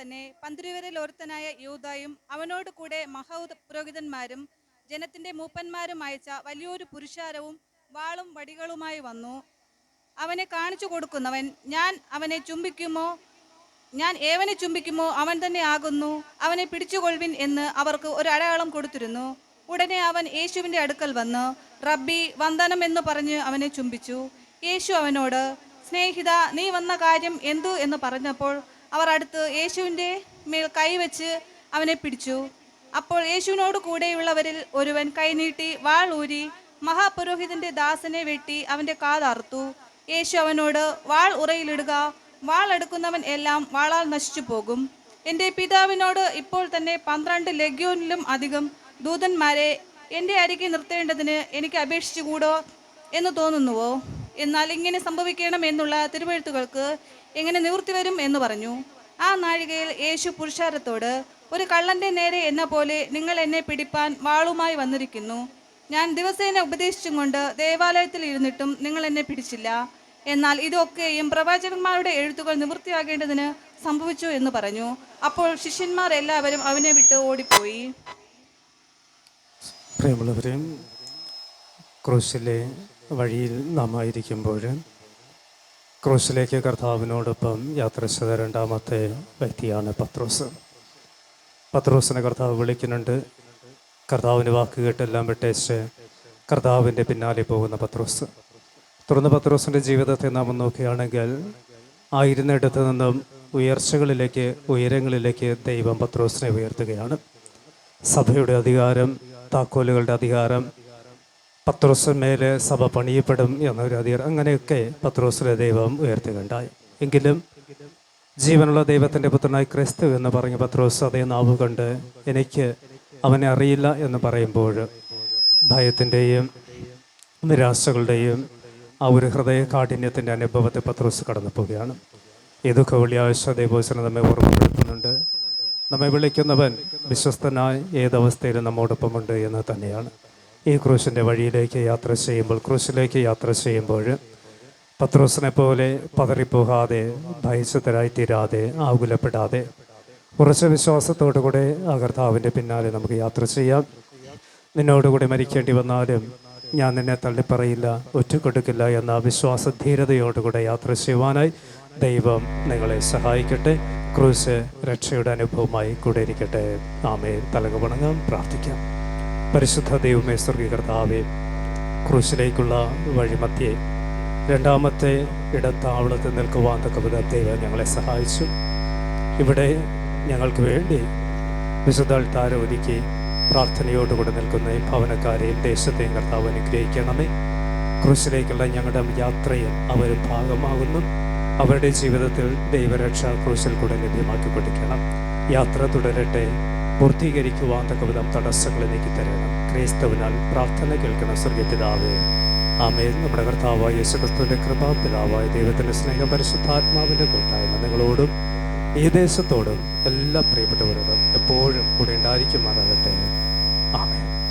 തന്നെ പന്തിരുവരിൽ ഒരുത്തനായ യൂതായും അവനോട് കൂടെ മഹാപുരോഹിതന്മാരും ജനത്തിന്റെ മൂപ്പന്മാരും അയച്ച വലിയൊരു പുരുഷാരവും വാളും വടികളുമായി വന്നു. അവനെ കാണിച്ചു കൊടുക്കുന്നവൻ ഞാൻ അവനെ ചുംബിക്കുമോ? ഞാൻ ഏവനെ ചുംബിക്കുമോ? അവൻ തന്നെ ആകുന്നു. അവനെ പിടിച്ചുകൊള്ളുവിൻ എന്ന് അവർക്ക് ഒരു അടയാളം കൊടുത്തിരുന്നു. ഉടനെ അവൻ യേശുവിന്റെ അടുക്കൽ വന്ന് റബ്ബി വന്ദനം എന്ന് പറഞ്ഞ് അവനെ ചുംബിച്ചു. യേശു അവനോട് സ്നേഹിത നീ വന്ന കാര്യം എന്തു? എന്ന് പറഞ്ഞപ്പോൾ അവർ അടുത്ത് യേശുവിന്റെ മേൽ കൈവച്ച് അവനെ പിടിച്ചു. അപ്പോൾ യേശുവിനോട് കൂടെയുള്ളവരിൽ ഒരുവൻ കൈനീട്ടി വാൾ ഊരി മഹാപുരോഹിതന്റെ ദാസനെ വെട്ടി അവന്റെ കാതറുത്തു യേശു അവനോട് വാൾ ഉറയിലിടുക വാൾ എടുക്കുന്നവൻ എല്ലാം വാളാൽ നശിച്ചു പോകും. എന്റെ പിതാവിനോട് ഇപ്പോൾ തന്നെ പന്ത്രണ്ട് ലഗ്യോനിലും അധികം ദൂതന്മാരെ എന്റെ അരികെ നിർത്തേണ്ടതിന് എനിക്ക് അപേക്ഷിച്ചുകൂടോ എന്ന് തോന്നുന്നുവോ? എന്നാൽ ഇങ്ങനെ സംഭവിക്കണം എന്നുള്ള തിരുവഴുത്തുകൾക്ക് എങ്ങനെ നിവൃത്തി വരും എന്ന് പറഞ്ഞു. ആ നാഴികയിൽ യേശു പുരുഷാരത്തോട് ഒരു കള്ളന്റെ നേരെ എന്ന പോലെ നിങ്ങൾ എന്നെ പിടിപ്പാൻ വാളുമായി വന്നിരിക്കുന്നു. ഞാൻ ദിവസേന ഉപദേശിച്ചും കൊണ്ട് ദേവാലയത്തിൽ ഇരുന്നിട്ടും നിങ്ങൾ എന്നെ പിടിച്ചില്ല. എന്നാൽ ഇതൊക്കെയും പ്രവാചകന്മാരുടെ എഴുത്തുകൾ നിവൃത്തിയാകേണ്ടതിന് സംഭവിച്ചു എന്ന് പറഞ്ഞു. അപ്പോൾ ശിഷ്യന്മാർ എല്ലാവരും അവനെ വിട്ട് ഓടിപ്പോയി. ക്രൂശിലെ വഴിയിൽ നാം ആയിരിക്കുമ്പോൾ ക്രൂശിലേക്ക് കർത്താവിനോടൊപ്പം യാത്ര ചെയ്ത രണ്ടാമത്തെ വ്യക്തിയാണ് പത്രോസ്. പത്രോസിനെ കർത്താവ് വിളിക്കുന്നുണ്ട്. കർത്താവിന്റെ വാക്ക് കേട്ടെല്ലാം വിട്ടേച്ച് കർത്താവിന്റെ പിന്നാലെ പോകുന്ന പത്രോസ്. തുടർന്ന് പത്രോസിന്റെ ജീവിതത്തെ നാം നോക്കുകയാണെങ്കിൽ ആയിരുന്നിടത്ത് നിന്നും ഉയർച്ചകളിലേക്ക് ഉയരങ്ങളിലേക്ക് ദൈവം പത്രോസിനെ ഉയർത്തുകയാണ്. സഭയുടെ അധികാരം താക്കോലുകളുടെ അധികാരം പത്രോസിന്മേലെ സഭ പണിയപ്പെടും എന്നൊരു അധികാരം. അങ്ങനെയൊക്കെ പത്രോസിലെ ദൈവം ഉയർത്തുകയുണ്ടായി എങ്കിലും ജീവനുള്ള ദൈവത്തിന്റെ പുത്രനായി ക്രിസ്തു എന്ന് പറഞ്ഞ പത്രോസ് അതേ നാവ് കൊണ്ട് എനിക്ക് അവനെ അറിയില്ല എന്ന് പറയുമ്പോൾ ഭയത്തിന്റെയും നിരാശകളുടെയും ആ ഒരു ഹൃദയ കാഠിന്യത്തിന്റെ അനുഭവത്തെ പത്രോസ് കടന്നു പോവുകയാണ്. ഇതൊക്കെ വെള്ളിയാഴ്ച ദൈവോചനം നമ്മെ ഓർമ്മപ്പെടുത്തുന്നുണ്ട്. നമ്മെ വിളിക്കുന്നവൻ വിശ്വസ്തനായി ഏതവസ്ഥയിലും നമ്മോടൊപ്പമുണ്ട് എന്ന് തന്നെയാണ്. ഈ ക്രൂശിന്റെ വഴിയിലേക്ക് യാത്ര ചെയ്യുമ്പോൾ ക്രൂശിലേക്ക് യാത്ര ചെയ്യുമ്പോൾ പത്രോസിനെ പോലെ പതറിപ്പോകാതെ ഭയചിത്തരായി തീരാതെ ആകുലപ്പെടാതെ ഉറച്ച വിശ്വാസത്തോടു കൂടെ ആ കർത്താവിന്റെ പിന്നാലെ നമുക്ക് യാത്ര ചെയ്യാം. നിന്നോടുകൂടി മരിക്കേണ്ടി വന്നാലും ഞാൻ നിന്നെ തള്ളിപ്പറയില്ല ഒറ്റക്കൊടുക്കില്ല എന്ന വിശ്വാസ ധീരതയോടുകൂടെ യാത്ര ചെയ്യുവാനായി ദൈവം നിങ്ങളെ സഹായിക്കട്ടെ. ക്രൂശ് രക്ഷയുടെ അനുഭവമായി കൂടെ ഇരിക്കട്ടെ. ആമേ തലകുണങ്ങാം പ്രാർത്ഥിക്കാം. പരിശുദ്ധ ദൈവമേ സ്വർഗീയ കർത്താവേ ക്രൂശിലേക്കുള്ള വഴിമധ്യേ രണ്ടാമത്തെ ഇടത്താവളത്തിൽ നിൽക്കുവാൻ തക്ക വിധത്തേവ ഞങ്ങളെ സഹായിച്ചു. ഇവിടെ ഞങ്ങൾക്ക് വേണ്ടി വിശുദ്ധ അൾത്താര ഒരുക്കി പ്രാർത്ഥനയോടുകൂടെ നിൽക്കുന്ന ഈ ഭവനക്കാരെയും ദേശത്തെയും കർത്താവ് അനുഗ്രഹിക്കണമേ. ക്രൂശിലേക്കുള്ള ഞങ്ങളുടെ യാത്രയിൽ അവർ ഭാഗമാകുന്നു. അവരുടെ ജീവിതത്തിൽ ദൈവരക്ഷ ക്രൂശിൽ കൂടെ ലഭ്യമാക്കി കൊടുക്കണം യാത്ര തുടരട്ടെ. പൂർത്തീകരിക്കുവാൻ തക്കവിധം തടസ്സങ്ങളെ നീക്കി തരണം. ക്രൈസ്തവനാൽ പ്രാർത്ഥന കേൾക്കണം സ്വർഗപിതാവേ ആമേൻ. നമ്മുടെ കർത്താവായ യേശുക്രിസ്തുവിന്റെ കൃപ പിതാവായ ദൈവത്തിന്റെ സ്നേഹം കൂട്ടായ്മ നിങ്ങളോടും ഈ ദേശത്തോടും എല്ലാ പ്രിയപ്പെട്ടവരോടും എപ്പോഴും കൂടെ ഉണ്ടായിരിക്കുമാറാകട്ടെ. ആമേൻ.